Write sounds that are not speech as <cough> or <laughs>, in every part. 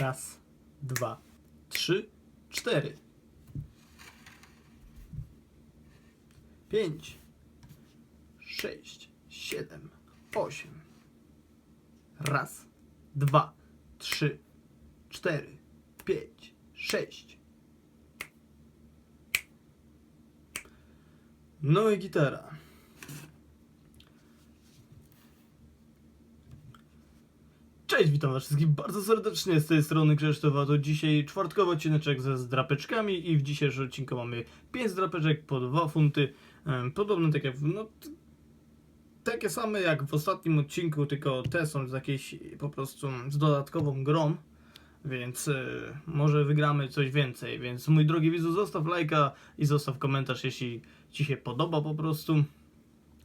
Raz, dwa, trzy, cztery. Pięć, sześć, siedem, osiem. Raz, dwa, trzy, cztery, pięć, sześć. No i gitara. Cześć, witam was wszystkich bardzo serdecznie z tej strony Krzysztof, a to dzisiaj czwartkowy odcineczek ze zdrapeczkami i w dzisiejszym odcinku mamy 5 zdrapeczek po 2 funty, podobne no, takie same jak w ostatnim odcinku, tylko te są z jakiejś po prostu z dodatkową grą, więc e, może wygramy coś więcej, więc mój drogi widzu zostaw lajka i zostaw komentarz jeśli Ci się podoba po prostu.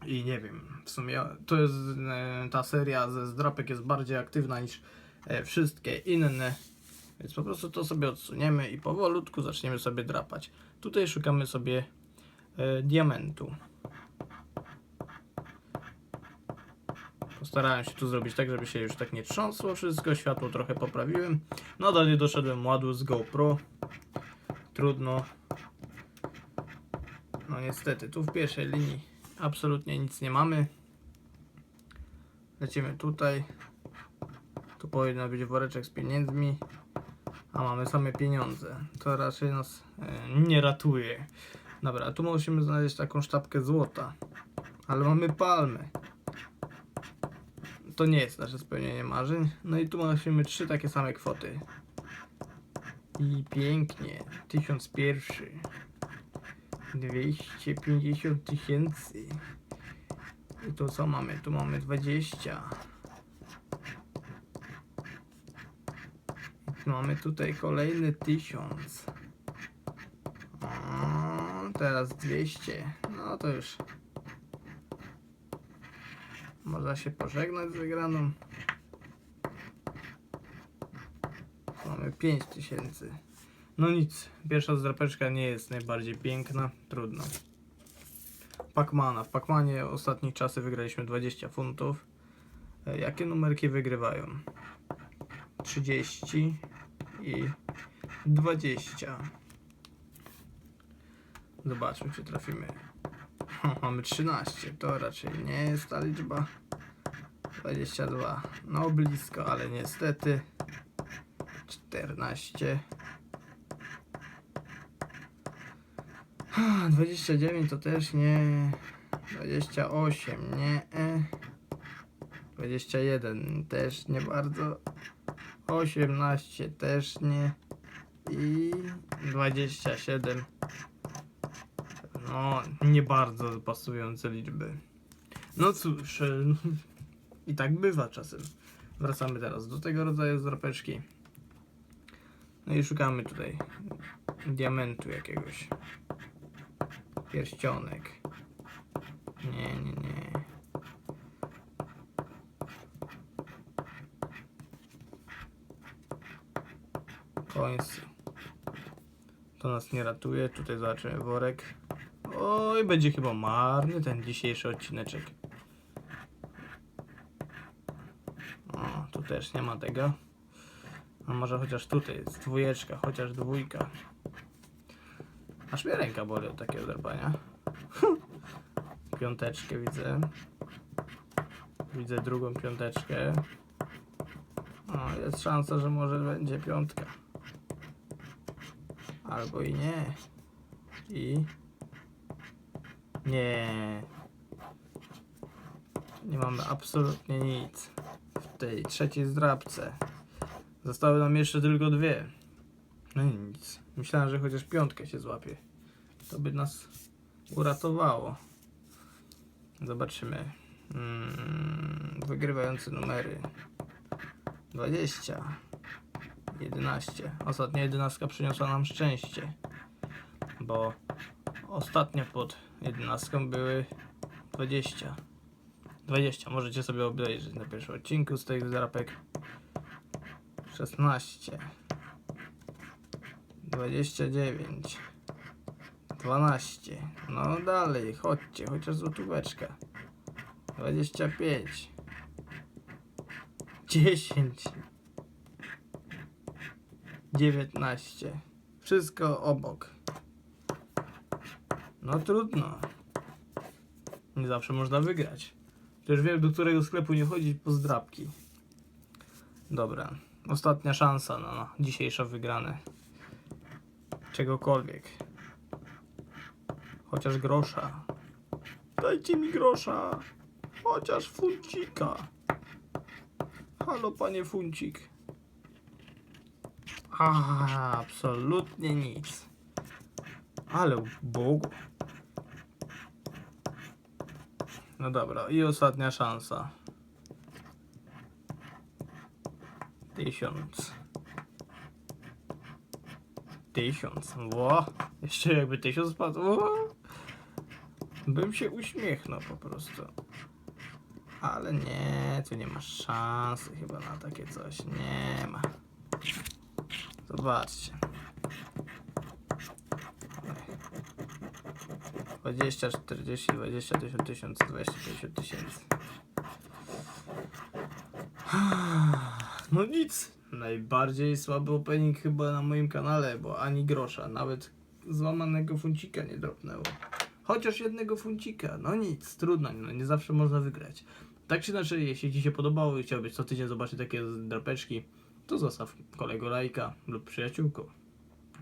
I nie wiem, w sumie to jest e, ta seria ze zdrapek jest bardziej aktywna niż e, wszystkie inne. Więc po prostu to sobie odsuniemy i powolutku zaczniemy sobie drapać. Tutaj szukamy sobie e, diamentu. Postarałem się tu zrobić tak, żeby się już tak nie trząsło wszystko. Światło trochę poprawiłem. Nadal nie doszedłem ładu z GoPro. Trudno. No niestety, tu w pierwszej linii absolutnie nic nie mamy. Lecimy tutaj. Tu powinien być woreczek z pieniędzmi, a mamy same pieniądze. To raczej nas e, nie ratuje. Dobra, tu musimy znaleźć taką sztabkę złota, ale mamy palmy. To nie jest nasze spełnienie marzeń. No i tu musimy trzy takie same kwoty. I pięknie. Tysiąc pierwszy. 250 tysięcy. I tu co mamy? Tu mamy 20. I mamy tutaj kolejny 1000. O, teraz 200. No to już. Można się pożegnać z wygraną. Mamy 5000. No nic, pierwsza zdrapeczka nie jest najbardziej piękna, trudno. Pacmana. W Pacmanie ostatnich czasy wygraliśmy 20 funtów. E, Jakie numerki wygrywają? 30 i 20. Zobaczmy, czy trafimy. O, mamy 13, to raczej nie jest ta liczba. 22. No blisko, ale niestety. 14. 29 to też nie. 28 nie. E. 21 też nie bardzo. 18 też nie. I 27. No, nie bardzo pasujące liczby. No cóż, e, i tak bywa czasem. Wracamy teraz do tego rodzaju zdrapeczki. No i szukamy tutaj diamentu jakiegoś. Pierścionek. Nie, nie, nie. Końcy. To nas nie ratuje. Tutaj zobaczymy worek. Oj, będzie chyba marny ten dzisiejszy odcineczek. O, tu też nie ma tego. A może chociaż tutaj jest dwójeczka, chociaż dwójka. Aż mnie ręka boli od takiego drapania. <laughs> Piąteczkę widzę. Widzę drugą piąteczkę. O, jest szansa, że może będzie piątka. Albo i nie. I... Nie. Nie mamy absolutnie nic. W tej trzeciej zdrabce. Zostały nam jeszcze tylko dwie. No i nic. Myślałem, że chociaż piątkę się złapie. To by nas uratowało. Zobaczymy. Mm, wygrywające numery. 20. 11. Ostatnia jedenastka przyniosła nam szczęście. Bo ostatnio pod jedenastką były 20. 20. Możecie sobie obejrzeć na pierwszym odcinku z tych zarapek. 16. 29. 12. No dalej, chodźcie, chociaż złotóweczka. 25. 10. 19. Wszystko obok. No trudno. Nie zawsze można wygrać. Też wiem, do którego sklepu nie chodzić po zdrabki. Dobra. Ostatnia szansa na dzisiejsze wygrane. Czegokolwiek. Chociaż grosza. Dajcie mi grosza. Chociaż funcika. Halo, panie funcik. A, absolutnie nic. Ale Bogu. No dobra, i ostatnia szansa. Tysiąc. Tysiąc. Ło. Jeszcze jakby tysiąc spadł. Ło. Bym się uśmiechnął po prostu. Ale nie, tu nie ma szansy chyba na takie coś. Nie ma. Zobaczcie. 20, 40, 20, 1000, 1000, 20, 50 tysięcy. No nic. Najbardziej słaby opening chyba na moim kanale, bo ani grosza, nawet złamanego funcika nie dropnęło. Chociaż jednego funcika, no nic, trudno, no nie zawsze można wygrać. Tak czy inaczej, jeśli Ci się podobało i chciałbyś co tydzień zobaczyć takie drapeczki, to zostaw kolego lajka lub przyjaciółko.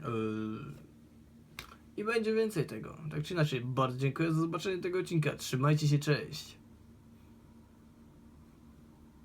Yy... I będzie więcej tego. Tak czy inaczej, bardzo dziękuję za zobaczenie tego odcinka. Trzymajcie się, cześć.